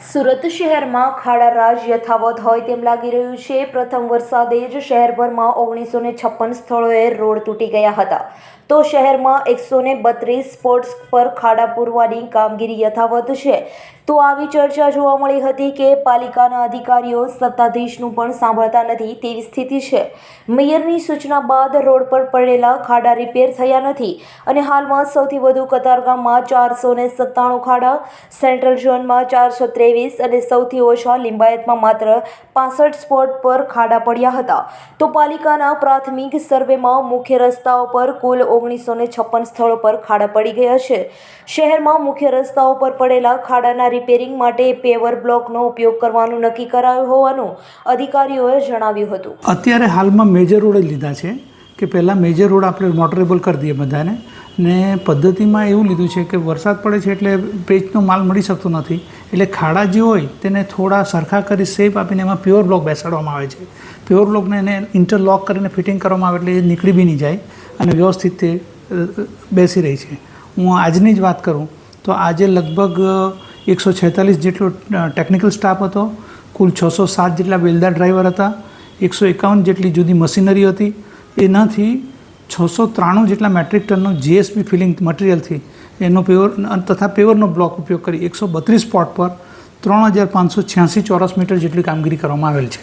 સુરત શહેરમાં ખાડા રાજ યથાવત હોય તેમ લાગી રહ્યું છે. પ્રથમ વરસાદે જ શહેરભરમાં ઓગણીસો ને છપ્પન સ્થળોએ રોડ તૂટી ગયા હતા. તો શહેરમાં એકસો ને બત્રીસ સ્પોટ્સ પર ખાડા પૂરવાની કામગીરી યથાવત છે. તો આવી ચર્ચા જોવા મળી હતી કે પાલિકાના અધિકારીઓ સત્તાધીશનું પણ સાંભળતા નથી તેવી સ્થિતિ છે. મેયરની સૂચના બાદ રોડ પર પડેલા ખાડા રિપેર થયા નથી અને હાલમાં સૌથી વધુ કતારગામમાં ચારસો ને સત્તાણું ખાડા સેન્ટ્રલ ઝોનમાં ચારસો ત્રેવીસ અને સૌથી ઓછા લિંબાયતમાં માત્ર પાસઠ સ્પોટ પર ખાડા પડ્યા હતા. તો પાલિકાના પ્રાથમિક સર્વેમાં મુખ્ય રસ્તાઓ પર કુલ ઓગણીસો ને છપ્પન સ્થળો પર ખાડા પડી ગયા છે. શહેરમાં મુખ્ય રસ્તાઓ પર પડેલા ખાડાના રિપેરિંગ માટે પેવર બ્લોકનો ઉપયોગ કરવાનું નક્કી કરાયું હોવાનું અધિકારીઓએ જણાવ્યું હતું. અત્યારે હાલમાં મેજર રોડ લીધા છે કે પહેલાં મેજર રોડ આપણે મોટરેબલ કરી દઈએ બધાને ને પદ્ધતિમાં એવું લીધું છે કે વરસાદ પડે છે એટલે પેચનો માલ મળી શકતો નથી. એટલે ખાડા જે હોય તેને થોડા સરખા કરી શેપ આપીને એમાં પ્યોર બ્લોક બેસાડવામાં આવે છે. પ્યોર બ્લોકને એને ઇન્ટરલોક કરીને ફિટિંગ કરવામાં આવે એટલે એ નીકળી બી નહીં જાય. અને વ્યવસ્થિત તે બેસી રહી છે. હું આજની જ વાત કરું, તો આજે લગભગ એકસો છેતાલીસ જેટલો ટેકનિકલ સ્ટાફ હતો, કુલ છસો સાત જેટલા વેલદાર ડ્રાઈવર હતા, એકસો એકાવન જેટલી જુદી મશીનરી હતી, એનાથી છસો ત્રાણું જેટલા મેટ્રિક ટનનો જીએસપી ફિલિંગ મટીરિયલથી એનો પેવર તથા પેવરનો બ્લોક ઉપયોગ કરી, એકસો બત્રીસ સ્પોટ પર ત્રણ હજાર પાંચસો છ્યાસી ચોરસ મીટર જેટલી કામગીરી કરવામાં આવેલ છે.